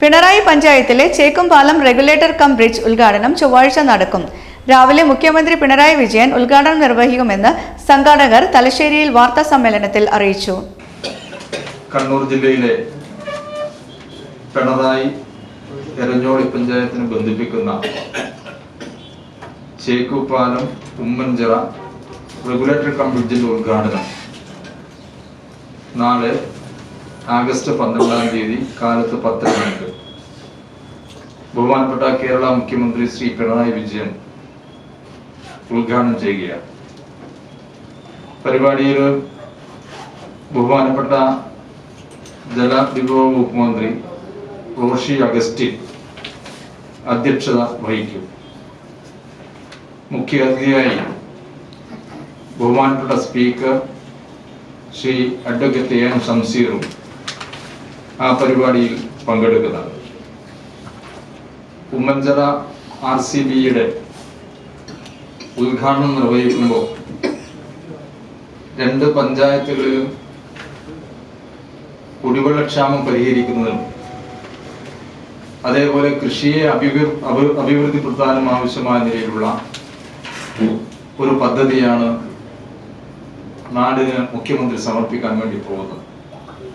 പിണറായി പഞ്ചായത്തിലെ ചേക്കുംപാലം regulator cum bridge ഉദ്ഘാടനം ചൊവ്വാഴ്ച നടക്കും. രാവിലെ മുഖ്യമന്ത്രി പിണറായി വിജയൻ ഉദ്ഘാടനം നിർവഹിക്കുമെന്ന് സംഘാടകർ തലശ്ശേരിയിൽ വാർത്താ സമ്മേളനത്തിൽ അറിയിച്ചു. കണ്ണൂർ ജില്ലയിലെ പിണറായി എരഞ്ഞോളി പഞ്ചായത്തിന് ബന്ധിപ്പിക്കുന്ന ചേക്കുപാലം ഉമ്മൻചിറ റെഗുലേറ്റർ കം ബ്രിഡ്ജിന്റെ ഉദ്ഘാടനം നാളെ ആഗസ്റ്റ് പന്ത്രണ്ടാം തീയതി കാലത്ത് പത്തര മണിക്ക്. ബഹുമാനപ്പെട്ട കേരള മുഖ്യമന്ത്രി ശ്രീ പിണറായി വിജയൻ ഉദ്ഘാടനം ചെയ്യുകയാണ്. പരിപാടിയിൽ ബഹുമാനപ്പെട്ട ജലവിഭവ വകുപ്പ് മന്ത്രി റോഷി അഗസ്റ്റിൻ അധ്യക്ഷത വഹിക്കും. മുഖ്യ അതിഥിയായി ബഹുമാനപ്പെട്ട speaker Shri advocate A M ശംസീറും ആ പരിപാടിയിൽ പങ്കെടുക്കുന്നത്. ഉമ്മൻചറ ആർ സി ബിയുടെ ഉദ്ഘാടനം നിർവഹിക്കുമ്പോൾ രണ്ട് പഞ്ചായത്തുകളിലും കുടിവെള്ളക്ഷാമം പരിഹരിക്കുന്നതിനും അതേപോലെ കൃഷിയെ അഭിവൃ അഭി- അഭിവൃദ്ധിപ്പെടുത്താനും ആവശ്യമായ നിലയിലുള്ള ഒരു പദ്ധതിയാണ് നാടിന് മുഖ്യമന്ത്രി സമർപ്പിക്കാൻ വേണ്ടി പോകുന്നത്.